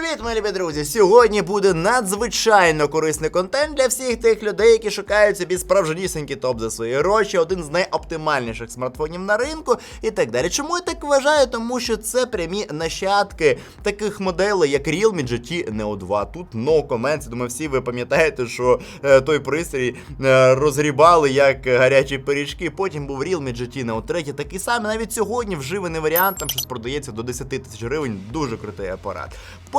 привіт, мої друзі! Сьогодні буде надзвичайно корисний контент для всіх тих людей, які шукають собі справжнісінький топ за свої гроші, один з найоптимальніших смартфонів на ринку і так далі. Чому я так вважаю? Тому що це прямі нащадки таких моделей, як Realme GT Neo 2. Тут no comments. Думаю, всі ви пам'ятаєте, що е, той пристрій е, розгрібали як гарячі пиріжки. Потім був Realme GT Neo 3, такий самий. Навіть сьогодні вживаний варіант, там щось продається до 10 тисяч гривень. Дуже крутий апарат.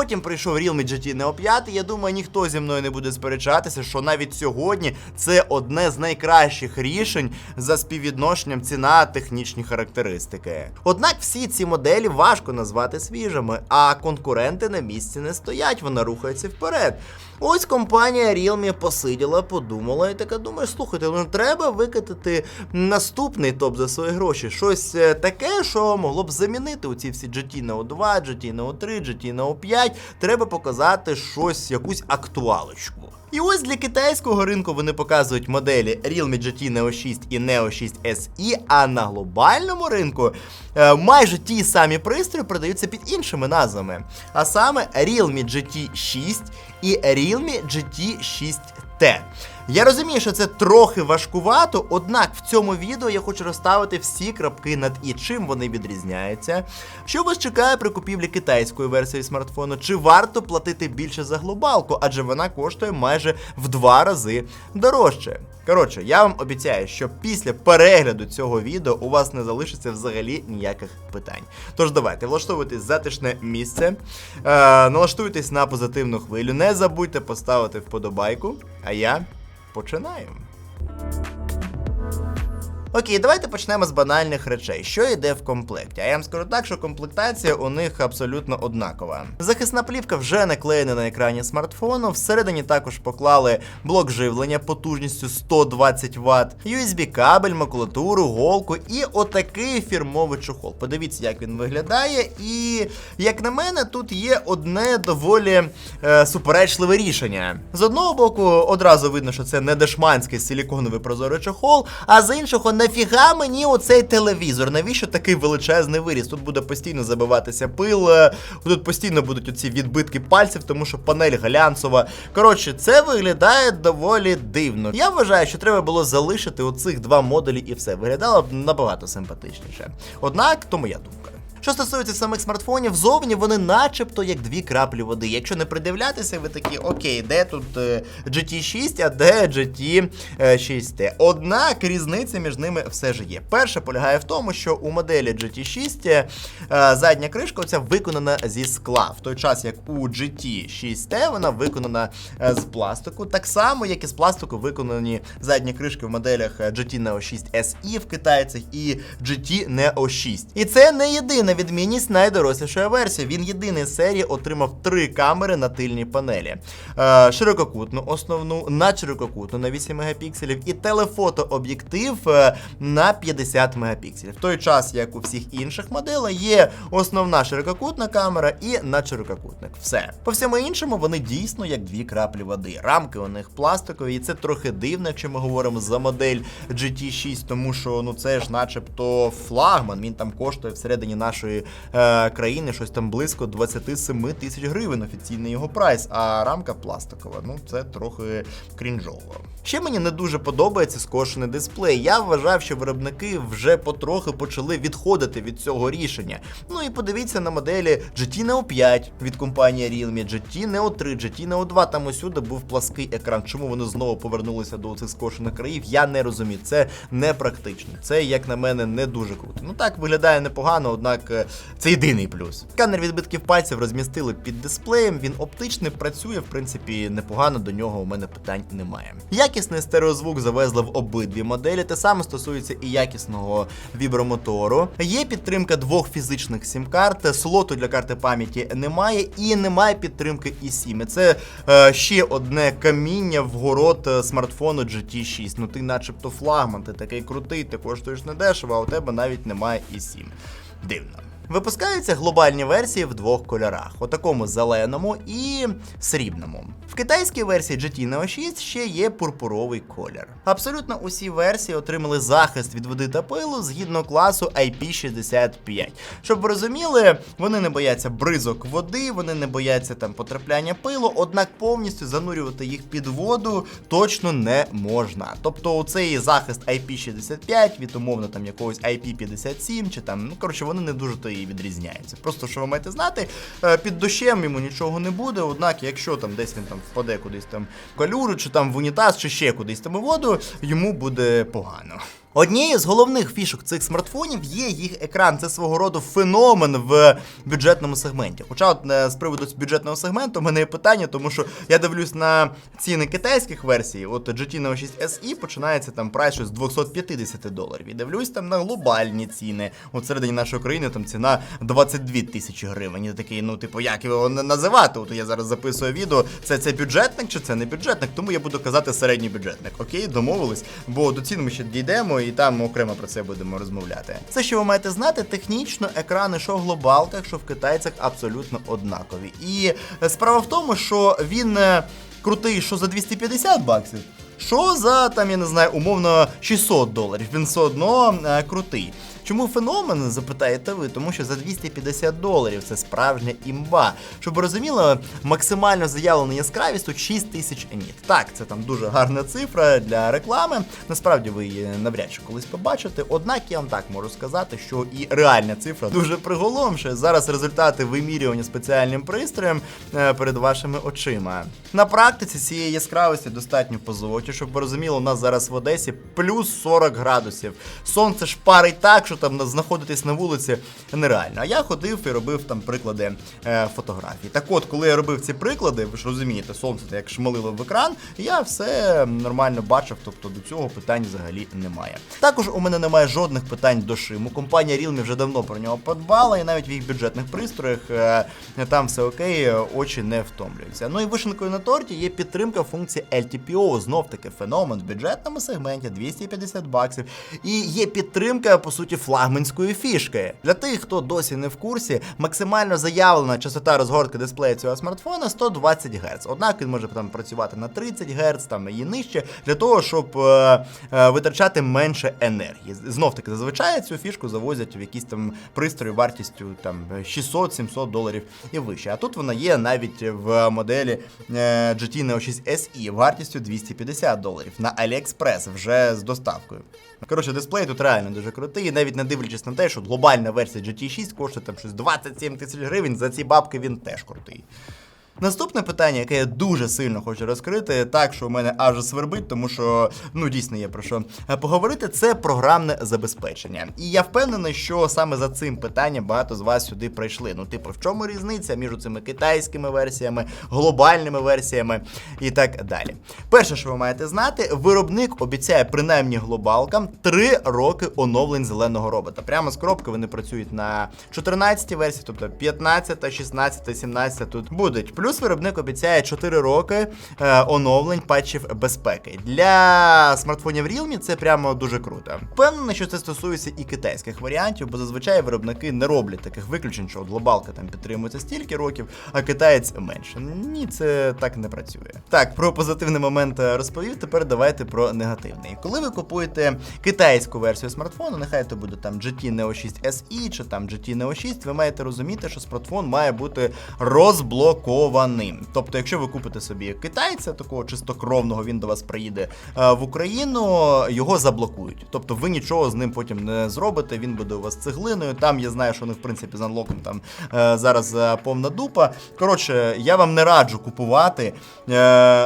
Потім прийшов Realme GT Neo 5. Я думаю, ніхто зі мною не буде сперечатися, що навіть сьогодні це одне з найкращих рішень за співвідношенням ціна технічні характеристики. Однак всі ці моделі важко назвати свіжими, а конкуренти на місці не стоять, вона рухається вперед. Ось компанія Realme посиділа, подумала і така думає, слухайте, ну треба викатати наступний топ за свої гроші. Щось е, таке, що могло б замінити оці всі GT Neo 2, GT Neo 3, GT Neo 5. Треба показати щось, якусь актуалочку. І ось для китайського ринку вони показують моделі Realme GT Neo 6 і Neo 6 SE, а на глобальному ринку е, майже ті самі пристрої продаються під іншими назвами. А саме Realme GT 6 і Realme GT 6T. Я розумію, що це трохи важкувато, однак в цьому відео я хочу розставити всі крапки над і чим вони відрізняються. Що вас чекає при купівлі китайської версії смартфону? Чи варто платити більше за глобалку, адже вона коштує майже в два рази дорожче. Коротше, я вам обіцяю, що після перегляду цього відео у вас не залишиться взагалі ніяких питань. Тож давайте влаштовуйтесь затишне місце, е, налаштуйтесь на позитивну хвилю, не забудьте поставити вподобайку, а я починаю. Окей, давайте почнемо з банальних речей. Що йде в комплекті? А я вам скажу так, що комплектація у них абсолютно однакова. Захисна плівка вже наклеєна на екрані смартфону. Всередині також поклали блок живлення потужністю 120 Вт, USB-кабель, макулатуру, голку і отакий фірмовий чохол. Подивіться, як він виглядає. І як на мене, тут є одне доволі е, суперечливе рішення. З одного боку, одразу видно, що це не дешманський силіконовий прозорий чохол, а з іншого, нафіга мені оцей телевізор? Навіщо такий величезний виріс? Тут буде постійно забиватися пил, е, тут постійно будуть оці відбитки пальців, тому що панель глянцева. Коротше, це виглядає доволі дивно. Я вважаю, що треба було залишити оцих два модулі і все. Виглядало б набагато симпатичніше. Однак, то моя думка. Що стосується самих смартфонів, зовні вони начебто як дві краплі води. Якщо не придивлятися, ви такі, окей, де тут е, GT6, а де GT 6T. Однак різниця між ними все ж є. Перша полягає в тому, що у моделі GT6 е, задня кришка оця виконана зі скла, в той час як у GT6T вона виконана е, з пластику, так само, як і з пластику виконані задні кришки в моделях е, GT Neo 6 SE в китайцях і GT Neo 6. І це не єдина відмінність найдорослішої версії. Він єдиний з серії отримав три камери на тильній панелі: е, ширококутну основну, надширококутну на 8 мегапікселів і телефотооб'єктив е, на 50 мегапікселів. В той час, як у всіх інших моделей, є основна ширококутна камера і надширококутник. Все. По всьому іншому вони дійсно як дві краплі води. Рамки у них пластикові, і це трохи дивно, якщо ми говоримо за модель GT6, тому що ну це ж начебто флагман, він там коштує всередині нашої е, країни щось там близько 27 тисяч гривень. Офіційний його прайс, а рамка пластикова. Ну це трохи крінжово. Ще мені не дуже подобається скошений дисплей. Я вважав, що виробники вже потрохи почали відходити від цього рішення. Ну і подивіться на моделі GT Neo 5 від компанії Realme, GT Neo 3, GT Neo 2. Там усюди був плаский екран. Чому вони знову повернулися до цих скошених країв? Я не розумію. Це не практично. Це, як на мене, не дуже круто. Ну так виглядає непогано, однак так це єдиний плюс. Сканер відбитків пальців розмістили під дисплеєм. Він оптичний, працює, в принципі, непогано до нього у мене питань немає. Якісний стереозвук завезли в обидві моделі. Те саме стосується і якісного вібромотору. Є підтримка двох фізичних сім-карт, слоту для карти пам'яті немає, і немає підтримки і сіми. Це е, ще одне каміння в город е, смартфону GT6. Ну ти, начебто, флагман, ти такий крутий, ти коштуєш недешево, а у тебе навіть немає і Сім. দেবনাথ Випускаються глобальні версії в двох кольорах: у такому зеленому і срібному. В китайській версії GT Neo 6 ще є пурпуровий колір. Абсолютно усі версії отримали захист від води та пилу згідно класу IP65. Щоб ви розуміли, вони не бояться бризок води, вони не бояться там потрапляння пилу, однак повністю занурювати їх під воду точно не можна. Тобто цей захист IP65 від умовно там якогось IP57 чи там, ну коротше, вони не дуже то і відрізняється. Просто що ви маєте знати, е, під дощем йому нічого не буде. Однак, якщо там десь він там впаде кудись там в калюру, чи там в унітаз, чи ще кудись там у воду, йому буде погано. Однією з головних фішок цих смартфонів є їх екран. Це свого роду феномен в бюджетному сегменті. Хоча, от е, з приводу бюджетного сегменту, в мене є питання, тому що я дивлюсь на ціни китайських версій. От GT Neo 6 SE починається там прайс щось з 250 доларів. І дивлюсь там на глобальні ціни. От всередині нашої країни там ціна 22 тисячі гривень. І такий, ну типу, як його на- називати? От я зараз записую відео. Це це бюджетник чи це не бюджетник? Тому я буду казати середній бюджетник. Окей, домовились, бо до цін ми ще дійдемо і там окремо про це будемо розмовляти. Все, що ви маєте знати, технічно екрани, що в глобалках, що в китайцях абсолютно однакові. І е, справа в тому, що він е, крутий, що за 250 баксів. Що за там, я не знаю, умовно 600 доларів. Він все одно е, крутий. Чому феномен, запитаєте ви? Тому що за 250 доларів це справжня імба. Щоб ви розуміли, максимально заявлена яскравість тут 6 тисяч еніт. Так, це там дуже гарна цифра для реклами. Насправді ви її навряд чи колись побачите. Однак я вам так можу сказати, що і реальна цифра дуже приголомшує. Зараз результати вимірювання спеціальним пристроєм е, перед вашими очима. На практиці цієї яскравості достатньо по щоб ви розуміли, у нас зараз в Одесі плюс 40 градусів. Сонце шпарить так, що там знаходитись на вулиці нереально. А я ходив і робив там приклади е, фотографій. Так от, коли я робив ці приклади, ви ж розумієте, сонце як шмалило в екран, я все нормально бачив, тобто до цього питань взагалі немає. Також у мене немає жодних питань до шиму. Компанія Realme вже давно про нього подбала, і навіть в їх бюджетних пристроях е, там все окей, очі не втомлюються. Ну і вишенкою на торті є підтримка функції LTPO, знов таки феномен в бюджетному сегменті 250 баксів. І є підтримка, по суті, флагманської фішки. Для тих, хто досі не в курсі, максимально заявлена частота розгортки дисплею цього смартфона 120 Гц. Однак він може там працювати на 30 Гц, там і нижче, для того, щоб е, е, витрачати менше енергії. Знов таки, зазвичай цю фішку завозять в якісь там пристрої вартістю там 600-700 доларів і вище. А тут вона є навіть в моделі е, GT Neo 6 SE вартістю 250 доларів на AliExpress вже з доставкою. Коротше, дисплей тут реально дуже крутий, і навіть не дивлячись на те, що глобальна версія GT 6 коштує там щось 27 тисяч гривень, за ці бабки він теж крутий. Наступне питання, яке я дуже сильно хочу розкрити, так що у мене аж свербить, тому що ну дійсно є про що е, поговорити. Це програмне забезпечення. І я впевнений, що саме за цим питанням багато з вас сюди прийшли. Ну, типу, в чому різниця між цими китайськими версіями, глобальними версіями і так далі. Перше, що ви маєте знати, виробник обіцяє принаймні глобалкам 3 роки оновлень зеленого робота. Прямо з коробки вони працюють на 14 версії, тобто 15, 16, 17 тут будуть. Плюс виробник обіцяє 4 роки е, оновлень патчів безпеки. Для смартфонів Realme це прямо дуже круто. Впевнений, що це стосується і китайських варіантів, бо зазвичай виробники не роблять таких виключень, що глобалка там підтримується стільки років, а китаєць менше. Ні, це так не працює. Так, про позитивний момент е, розповів. Тепер давайте про негативний. Коли ви купуєте китайську версію смартфону, нехай то буде там GT Neo 6 SE чи там GT Neo 6, ви маєте розуміти, що смартфон має бути розблокованим. Тобто, якщо ви купите собі китайця, такого чистокровного, він до вас приїде е, в Україну, його заблокують. Тобто ви нічого з ним потім не зробите, він буде у вас цеглиною. Там я знаю, що вони в принципі з анлоком там е, зараз е, повна дупа. Коротше, я вам не раджу купувати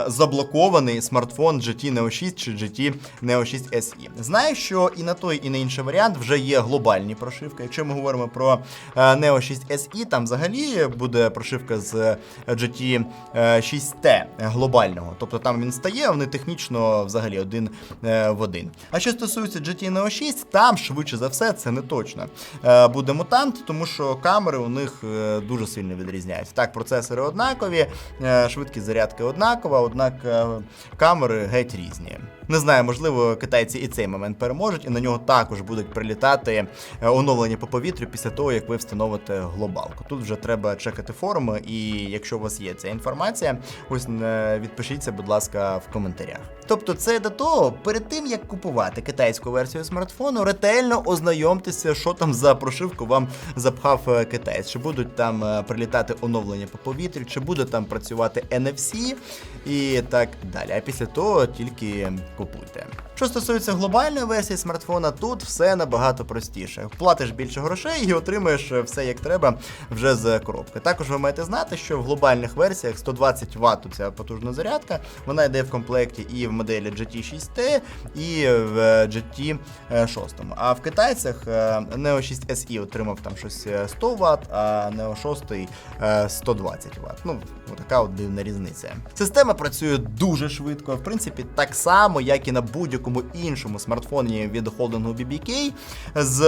заблокований смартфон GT Neo 6 чи GT Neo 6 SE. Знаю, що і на той, і на інший варіант вже є глобальні прошивки. Якщо ми говоримо про Neo 6 SE, там взагалі буде прошивка з GT 6T глобального. Тобто там він стає, вони технічно взагалі один е, в один. А що стосується GT Neo 6, там швидше за все це не точно. Е, Буде мутант, тому що камери у них е, дуже сильно відрізняються. Так, процесори однакові, е, швидкість зарядки однакова, однак е, камери геть різні. Не знаю, можливо, китайці і цей момент переможуть, і на нього також будуть прилітати е, оновлення по повітрю після того, як ви встановите глобалку. Тут вже треба чекати форуми, і якщо у вас є ця інформація, ось е, відпишіться, будь ласка, в коментарях. Тобто, це до того, перед тим як купувати китайську версію смартфону, ретельно ознайомтеся, що там за прошивку вам запхав е, китаєць. Чи будуть там прилітати оновлення по повітрю, чи буде там працювати NFC і так далі. А після того тільки купуйте. Що стосується глобальної версії смартфона, тут все набагато простіше. Платиш більше грошей і отримаєш все як треба вже з коробки. Також ви маєте знати, що в глобальних версіях 120 Вт ця потужна зарядка, вона йде в комплекті і в моделі GT 6T, і в GT 6. А в китайцях е, Neo 6 SE отримав там щось е, 100 Вт, а Neo 6 е, 120 Вт. Ну, така от дивна різниця. Система працює дуже швидко, в принципі, так само, як і на будь-якому іншому смартфоні від холдингу BBK з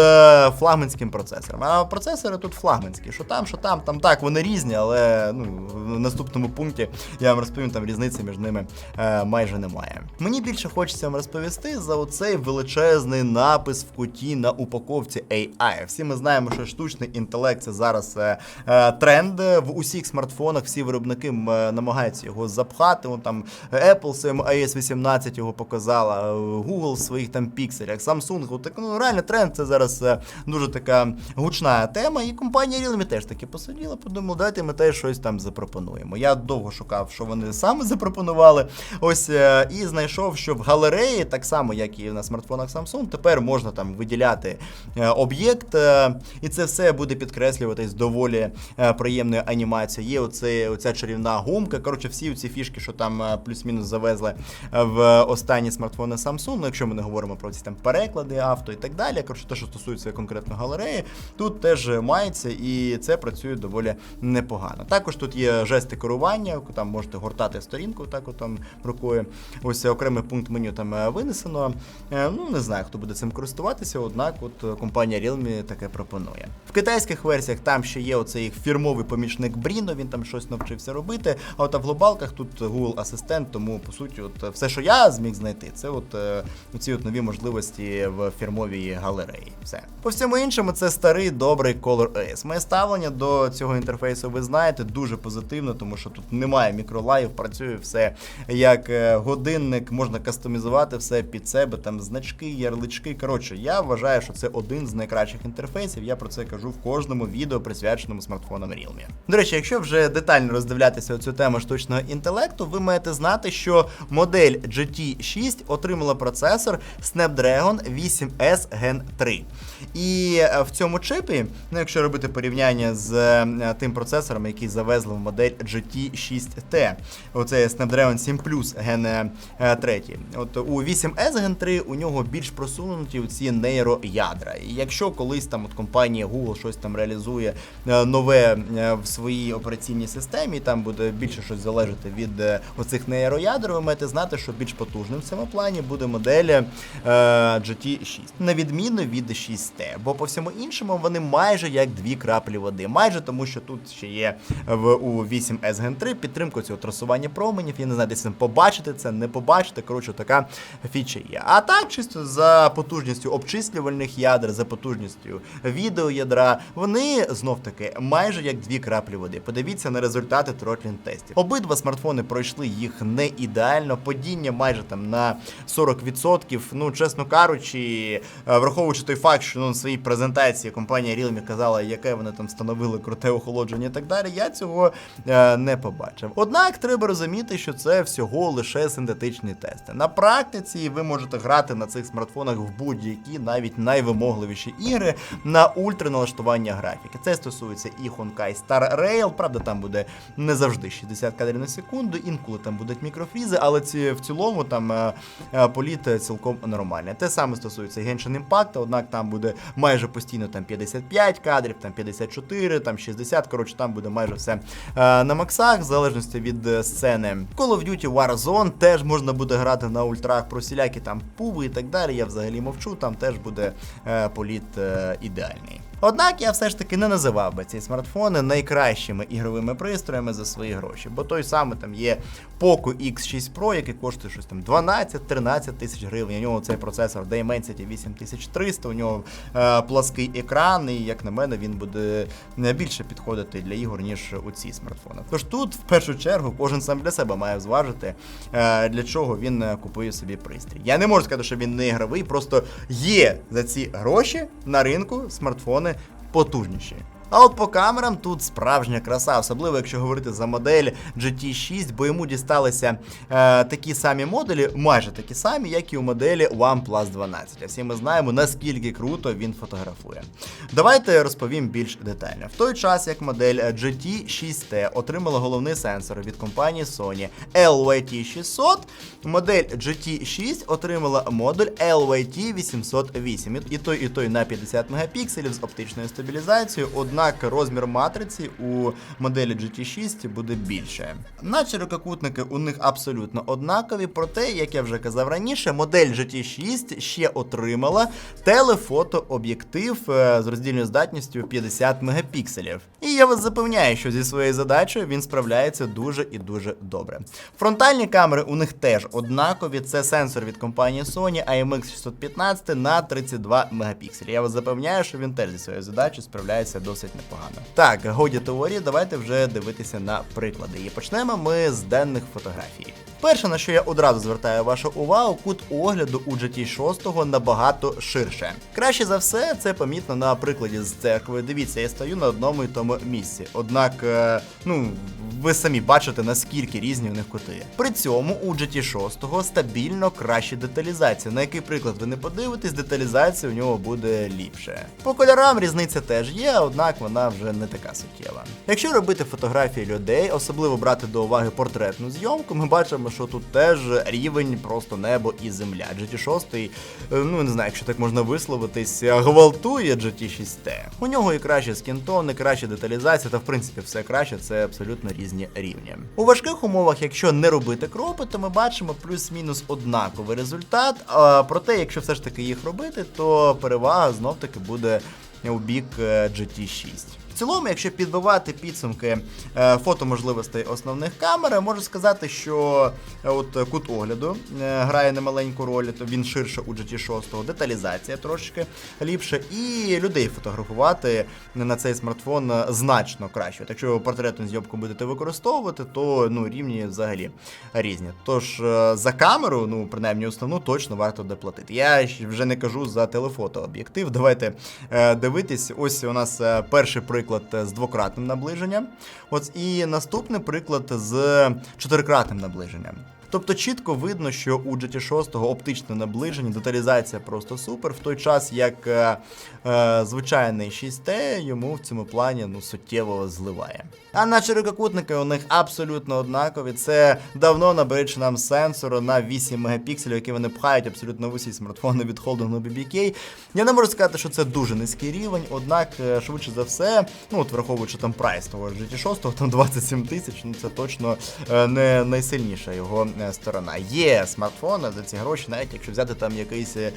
флагманським процесором. А процесори тут флагманські, що там, що там, там так, вони різні, але ну, в наступному пункті я вам розповім, там різниці між ними е, майже немає. Мені більше хочеться вам розповісти за оцей величезний напис в куті на упаковці AI. Всі ми знаємо, що штучний інтелект це зараз е, е, тренд в усіх смартфонах. Всі виробники е, намагаються його запхати. Вон там Apple своєму iOS 18 його показала, е, Google в своїх там пікселях, Samsung. Так, ну, реально тренд це зараз е, дуже така гучна тема. І компанія Realme теж таки посиділа, подумала, давайте ми теж щось там запропонуємо. Я довго шукав, що вони саме запропонували. Ось е, і знайшов, що в галереї, так само як і на смартфонах Samsung, тепер можна там виділяти об'єкт, і це все буде підкреслюватись доволі приємною анімацією. Є оце, оця чарівна гумка. Коротше, всі ці фішки, що там плюс-мінус завезли в останні смартфони Samsung, ну якщо ми не говоримо про ці там переклади авто і так далі. Коротше, те, що стосується конкретно галереї, тут теж мається, і це працює доволі непогано. Також тут є жести керування, там можете гортати сторінку, так от там рукою. Ось окремий пункт меню там е, винесено. Е, Ну не знаю, хто буде цим користуватися, однак от е, компанія Realme таке пропонує. В китайських версіях там ще є оцей фірмовий помічник Бріно, він там щось навчився робити. А от в глобалках тут Google Асистент, тому по суті, от все, що я зміг знайти, це от е, ці от нові можливості в фірмовій галереї. Все. По всьому іншому, це старий добрий Color OS. Моє ставлення до цього інтерфейсу, ви знаєте, дуже позитивно, тому що тут немає мікролайв, працює все як е, годинник, можна кастомізувати все під себе, там значки, ярлички. Коротше, я вважаю, що це один з найкращих інтерфейсів. Я про це кажу в кожному відео, присвяченому смартфонам Realme. До речі, якщо вже детально роздивлятися цю тему штучного інтелекту, ви маєте знати, що модель GT6 отримала процесор Snapdragon 8S Gen 3. І е, в цьому чипі, ну якщо робити порівняння з е, тим процесором, який завезли в модель GT6T, оце Snapdragon 7 Plus Gen 3. От у 8S Gen 3 у нього більш просунуті ці нейроядра. І якщо колись там от компанія Google щось там реалізує е, нове е, в своїй операційній системі, там буде більше щось залежати від е, оцих нейроядер, ви маєте знати, що більш потужним цьому плані буде модель е, GT6, на відміну від 6T. Бо по всьому іншому вони майже як дві краплі води. Майже тому, що тут ще є в у 8S Gen 3 підтримка цього трасування променів. Я не знаю, десь там побачите це, не побачите. Коротше, така фіча є. А так, чисто за потужністю обчислювальних ядер, за потужністю відеоядра, вони знов таки майже як дві краплі води. Подивіться на результати тротлінг тестів. Обидва смартфони пройшли їх не ідеально, падіння майже там на 40%. Ну, чесно кажучи, е, враховуючи той факт, що ну, на своїй презентації компанія Realme казала, яке вони там встановили круте охолодження і так далі. Я цього е, не побачив. Однак треба розуміти, що це всього лише синтетичні тести. На практиці ви можете грати на цих смартфонах в будь-які, навіть найвимогливіші ігри на ультраналаштування графіки. Це стосується і Honkai Star Rail, правда, там буде не завжди 60 кадрів на секунду, інколи там будуть мікрофрізи, але ці в цілому там е, політ е, цілком нормальний. Те саме стосується Genshin Impact, однак там буде майже постійно там 55 кадрів, там 54, там 60, коротше, там буде майже все е, на максах, в залежності від е, сцени. Call of Duty Warzone теж можна буде грати на ультрах про всілякі там пуби і так далі. Я взагалі мовчу, там теж буде е, політ е, ідеальний. Однак я все ж таки не називав би ці смартфони найкращими ігровими пристроями за свої гроші, бо той самий там є Poco X6 Pro, який коштує щось там 12-13 тисяч гривень. У нього цей процесор Dimensity 8300, у нього е, плаский екран, і як на мене, він буде більше підходити для ігор, ніж у ці смартфони. Тож тут, в першу чергу, кожен сам для себе має зважити, е, для чого він е, купує собі пристрій. Я не можу сказати, що він не ігровий, просто є за ці гроші на ринку смартфони потужніші. А от по камерам тут справжня краса, особливо якщо говорити за модель GT6, бо йому дісталися е, такі самі моделі, майже такі самі, як і у моделі OnePlus 12. А всі ми знаємо, наскільки круто він фотографує. Давайте розповім більш детально. В той час, як модель GT6T отримала головний сенсор від компанії Sony LYT600, модель GT6 отримала модуль LYT808. І той, і той на 50 мегапікселів з оптичною стабілізацією. Однак розмір матриці у моделі GT6 буде більше. Наче рукокутники у них абсолютно однакові, проте, як я вже казав раніше, модель GT6 ще отримала телефотооб'єктив е, з роздільною здатністю 50 мегапікселів. І я вас запевняю, що зі своєю задачею він справляється дуже і дуже добре. Фронтальні камери у них теж однакові. Це сенсор від компанії Sony IMX615 на 32 мегапікселі. Я вас запевняю, що він теж зі своєю задачею справляється досить непогано. Так, годі теорії, давайте вже дивитися на приклади. І почнемо ми з денних фотографій. Перше, на що я одразу звертаю вашу увагу, кут огляду у GT6 набагато ширше. Краще за все, це помітно на прикладі з церкви. Дивіться, я стою на одному і тому місці. Однак, е, ну, ви самі бачите, наскільки різні у них кути. При цьому у GT6 стабільно краща деталізація. На який приклад ви не подивитесь, деталізація у нього буде ліпше. По кольорам різниця теж є, однак вона вже не така суттєва. Якщо робити фотографії людей, особливо брати до уваги портретну зйомку, ми бачимо, що тут теж рівень просто небо і земля. GT6, е, ну не знаю, якщо так можна висловитись, гвалтує GT6T. У нього і краще скінтон, і краща деталізація, та в принципі все краще, це абсолютно різні рівні. У важких умовах, якщо не робити кропи, то ми бачимо плюс-мінус однаковий результат. А, проте, якщо все ж таки їх робити, то перевага знов таки буде у бік е, GT6. Цілому, якщо підбивати підсумки е, фотоможливостей основних камер, можу сказати, що е, от кут огляду е, грає немаленьку роль, то він ширше у GT6, деталізація трошки ліпше, і людей фотографувати на цей смартфон значно краще. Якщо портретну зйомку будете використовувати, то ну, рівні взагалі різні. Тож за камеру, ну принаймні основну, точно варто доплатити. Я вже не кажу за телефотооб'єктив. Давайте дивитись. Ось у нас перший приклад е, з двократним наближенням. Ось і наступний приклад з чотирикратним наближенням. Тобто чітко видно, що у GT6 оптичне наближення, деталізація просто супер, в той час як е, е, звичайний 6T йому в цьому плані ну, суттєво зливає. А наші рукокутники у них абсолютно однакові. Це давно наберич нам сенсору на 8 мегапікселів, які вони пхають абсолютно в усі смартфони від холдингу BBK. Я не можу сказати, що це дуже низький рівень, однак, е, швидше за все, ну от враховуючи там прайс того ж GT6, там 27 тисяч, ну це точно е, не найсильніша його е, сторона. Є смартфони за ці гроші, навіть якщо взяти там якийсь е,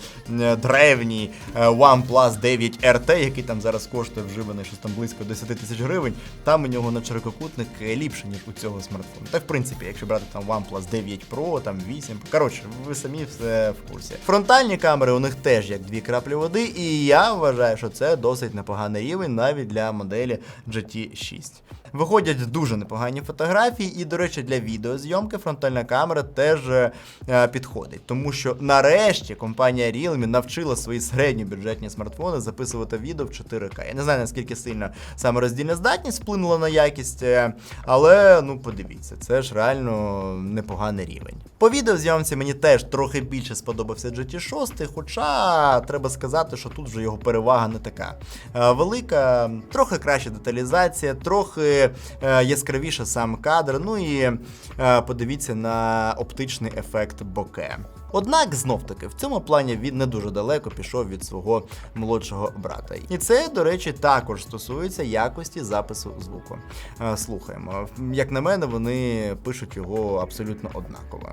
древній е, OnePlus 9 RT, який там зараз коштує вживаний щось там близько 10 тисяч гривень, там у нього на ширококутник е, ліпше, ніж у цього смартфону. Та в принципі, якщо брати там OnePlus 9 Pro, там 8, коротше, ви самі все в курсі. Фронтальні камери у них теж як дві краплі води, і я вважаю, що це досить непоганий рівень навіть для моделі GT6. Виходять дуже непогані фотографії, і, до речі, для відеозйомки фронтальна камера теж е, підходить. Тому що нарешті компанія Realme навчила свої середньобюджетні смартфони записувати відео в 4К. Я не знаю, наскільки сильно саме роздільна здатність вплинула на якість, е, але ну подивіться, це ж реально непоганий рівень. По відеозйомці мені теж трохи більше сподобався GT6, хоча треба сказати, що тут вже його перевага не така е, велика, трохи краща деталізація, трохи е, яскравіше сам кадр. Ну і е, подивіться на оптичний ефект боке. Однак знов таки в цьому плані він не дуже далеко пішов від свого молодшого брата. І це, до речі, також стосується якості запису звуку. Е, Слухаємо. Як на мене, вони пишуть його абсолютно однаково.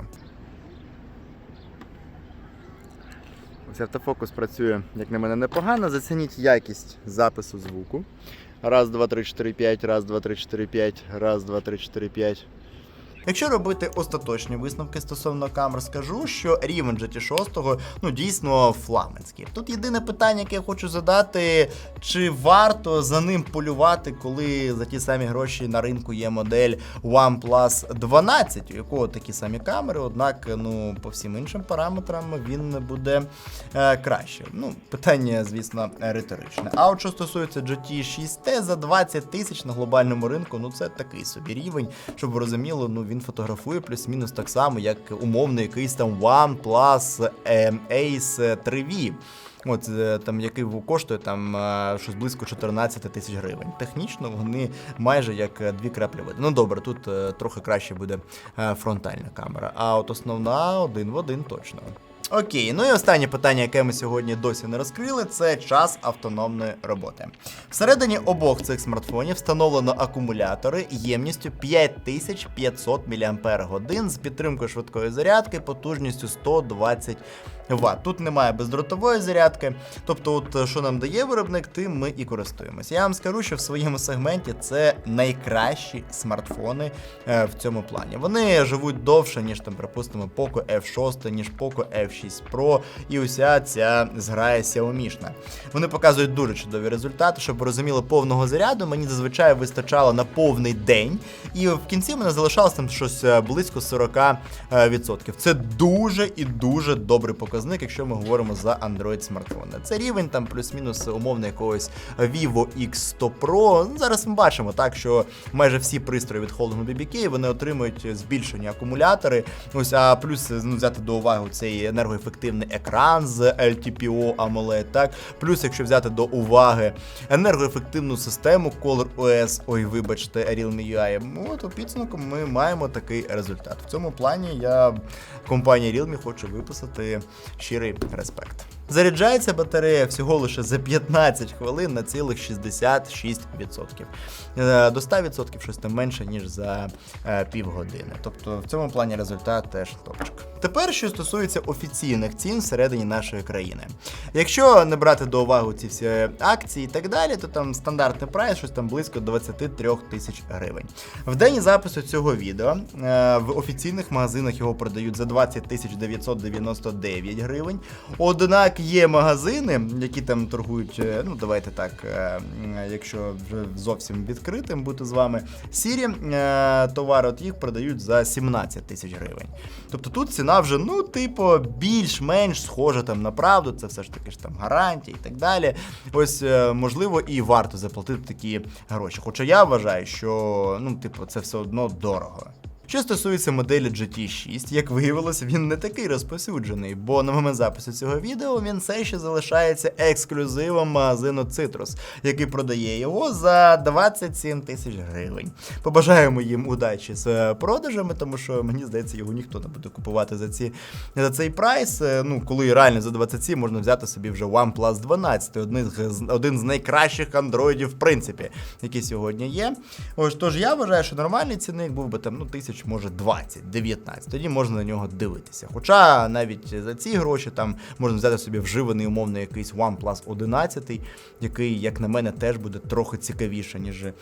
Ось автофокус працює, як на мене, непогано. Зацініть якість запису звуку. Раз, два, три, чотири, п'ять, раз, два, три, чотири, п'ять, раз, два, три, чотири, п'ять. Якщо робити остаточні висновки стосовно камер, скажу, що рівень GT6 ну дійсно флагманський. Тут єдине питання, яке я хочу задати: чи варто за ним полювати, коли за ті самі гроші на ринку є модель OnePlus 12, у якого такі самі камери, однак ну по всім іншим параметрам він буде е, краще. Ну, питання, звісно, риторичне. А от що стосується GT6T за 20 тисяч на глобальному ринку, ну це такий собі рівень, щоб ви розуміли, ну він фотографує плюс-мінус так само, як умовний якийсь там OnePlus е, Ace 3V. От е, там який коштує там е, щось близько 14 тисяч гривень. Технічно вони майже як е, дві краплі води. Ну добре, тут трохи краще буде фронтальна камера. А от основна один в один точно. Окей, ну і останнє питання, яке ми сьогодні досі не розкрили, це час автономної роботи. Всередині обох цих смартфонів встановлено акумулятори ємністю 5500 мАч з підтримкою швидкої зарядки потужністю 120 Вт. Тут немає бездротової зарядки. Тобто, от е, що нам дає виробник, тим ми і користуємося. Я вам скажу, що в своєму сегменті це найкращі смартфони е, в цьому плані. Вони живуть довше, ніж там, припустимо, Poco F6, ніж Poco F6 Pro і уся ця зграя Xiaomi-шна. Вони показують дуже чудові результати, щоб розуміли, повного заряду мені зазвичай вистачало на повний день, і в кінці мене залишалось там щось е, близько 40%. Це дуже і дуже добрий показник, якщо ми говоримо за Android смартфони. Це рівень там плюс-мінус умовно якогось Vivo X100 Pro. Ну, Зараз ми бачимо так, що майже всі пристрої від холдингу BBK вони отримують збільшені акумулятори. Ось а плюс ну, взяти до уваги цей енергоефективний екран з LTPO AMOLED, так плюс, якщо взяти до уваги енергоефективну систему Color OS, ой, вибачте, Realme UI, ну, у підсумку ми маємо такий результат. В цьому плані я компанії Realme хочу виписати щирий респект. Заряджається батарея всього лише за 15 хвилин на цілих 66%. Е, До 100% щось там менше, ніж за е, півгодини. Тобто в цьому плані результат теж топчик. Тепер, що стосується офіційних цін всередині нашої країни. Якщо не брати до уваги ці всі акції і так далі, то там стандартний прайс щось там близько 23 тисяч гривень. В день запису цього відео е, в офіційних магазинах його продають за 20 тисяч 999 гривень. Однак є магазини, які там торгують, е, ну давайте так, е, якщо вже зовсім відкритим бути з вами, сірі е, товари, от їх продають за 17 тисяч гривень. Тобто тут ціна вже, ну, типу, більш-менш схожа там на правду, це все ж таки ж там гарантії і так далі. Ось, можливо, і варто заплатити такі гроші. Хоча я вважаю, що ну, типу, це все одно дорого. Що стосується моделі GT6, як виявилось, він не такий розповсюджений, бо на момент запису цього відео він все ще залишається ексклюзивом магазину Citrus, який продає його за 27 тисяч гривень. Побажаємо їм удачі з продажами, тому що мені здається, його ніхто не буде купувати за ці за цей прайс. Е, Ну, коли реально за 27 можна взяти собі вже OnePlus 12, один з один з найкращих андроїдів, в принципі, які сьогодні є. Ось тож я вважаю, що нормальний цінник був би там ну тисяч, може 20, 19. Тоді можна на нього дивитися. Хоча навіть за ці гроші там можна взяти собі вживаний умовно якийсь OnePlus 11, який, як на мене, теж буде трохи цікавіше, ніж е,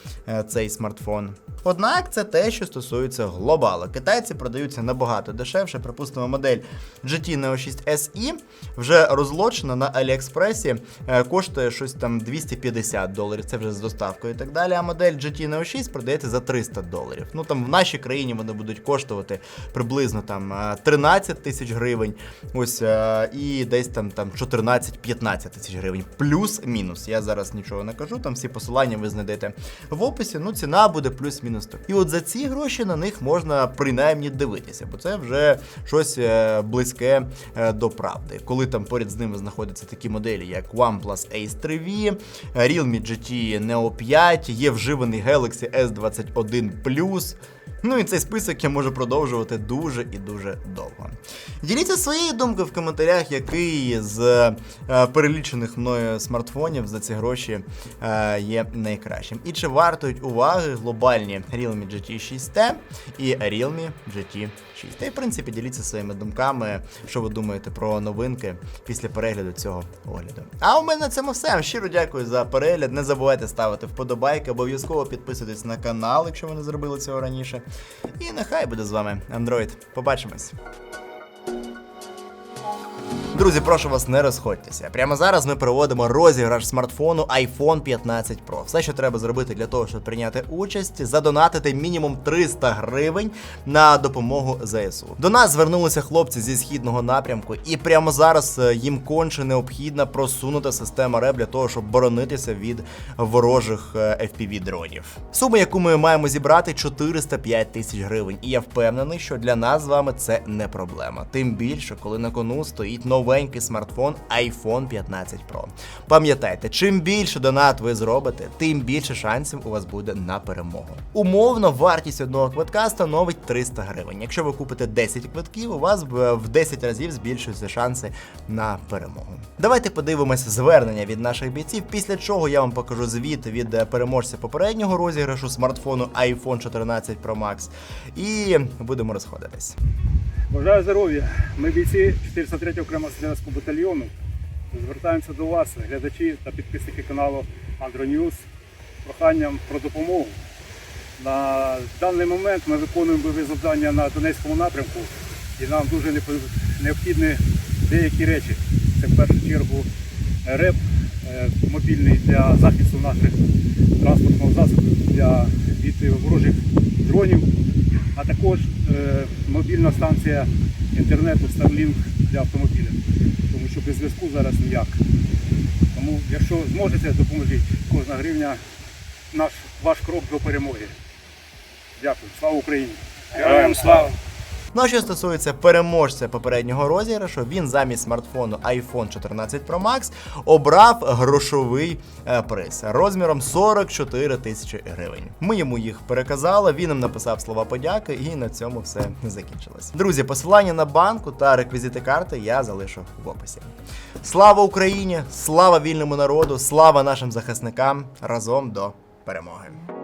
цей смартфон. Однак це те, що стосується глобалу. Китайці продаються набагато дешевше. Припустимо, модель GT Neo 6 SE вже розлочена на Аліекспресі, е, коштує щось там 250 доларів. Це вже з доставкою і так далі. А модель GT Neo 6 продається за 300 доларів. Ну там в нашій країні вона вони будуть коштувати приблизно там е, 13 тисяч гривень. Ось е, і десь там там 14-15 тисяч гривень. Плюс-мінус. Я зараз нічого не кажу. Там всі посилання ви знайдете в описі. Ну, ціна буде плюс-мінус. І от за ці гроші на них можна принаймні дивитися, бо це вже щось е, близьке е, до правди. Коли там поряд з ними знаходяться такі моделі, як OnePlus Ace 3V, е, Realme GT Neo 5, є вживаний Galaxy S21 Plus. Ну і цей список я можу продовжувати дуже і дуже довго. Діліться своєю думкою в коментарях, який з е, перелічених мною смартфонів за ці гроші е, є найкращим. І чи вартують уваги глобальні Realme GT 6T і Realme GT 6. Та й в принципі діліться своїми думками, що ви думаєте про новинки після перегляду цього огляду. А у мене на цьому все. Щиро дякую за перегляд. Не забувайте ставити вподобайки, обов'язково підписуйтесь на канал, якщо ви не зробили цього раніше. І нехай буде з вами Android. Побачимось. Друзі, прошу вас, не розходьтеся. Прямо зараз ми проводимо розіграш смартфону iPhone 15 Pro. Все, що треба зробити для того, щоб прийняти участь, задонатити мінімум 300 гривень на допомогу ЗСУ. До нас звернулися хлопці зі східного напрямку, і прямо зараз е, їм конче необхідна просунута система РЕП для того, щоб боронитися від ворожих е, fpv дронів. Сума, яку ми маємо зібрати, 405 тисяч гривень. І я впевнений, що для нас з вами це не проблема. Тим більше, коли на кону стоїть новенький смартфон iPhone 15 Pro. Пам'ятайте, чим більше донат ви зробите, тим більше шансів у вас буде на перемогу. Умовно, вартість одного квитка становить 300 гривень. Якщо ви купите 10 квитків, у вас в в 10 разів збільшуються шанси на перемогу. Давайте подивимося звернення від наших бійців, після чого я вам покажу звіт від переможця попереднього розіграшу смартфону iPhone 14 Pro Max. І будемо розходитись. Бажаю здоров'я. Ми бійці 403 окремого стрілецького батальйону. Звертаємося до вас, глядачі та підписники каналу Андроньюз, проханням про допомогу. На даний момент ми виконуємо бойові завдання на Донецькому напрямку і нам дуже необхідні деякі речі. Це в першу чергу РЕП е, мобільний для захисту наших транспортного засобу для від ворожих дронів, а також е, мобільна станція інтернету Starlink для автомобіля. Тому що без зв'язку зараз ніяк. Тому, якщо зможете, допоможіть. Кожна гривня наш ваш крок до перемоги. Дякую. Слава Україні! Героям слава! Ну а що стосується переможця попереднього розіграшу, він замість смартфону iPhone 14 Pro Max обрав грошовий е, приз розміром 44 тисячі гривень. Ми йому їх переказали, він нам написав слова подяки, і на цьому все закінчилось. Друзі, посилання на банку та реквізити карти я залишу в описі. Слава Україні! Слава вільному народу! Слава нашим захисникам! Разом до перемоги!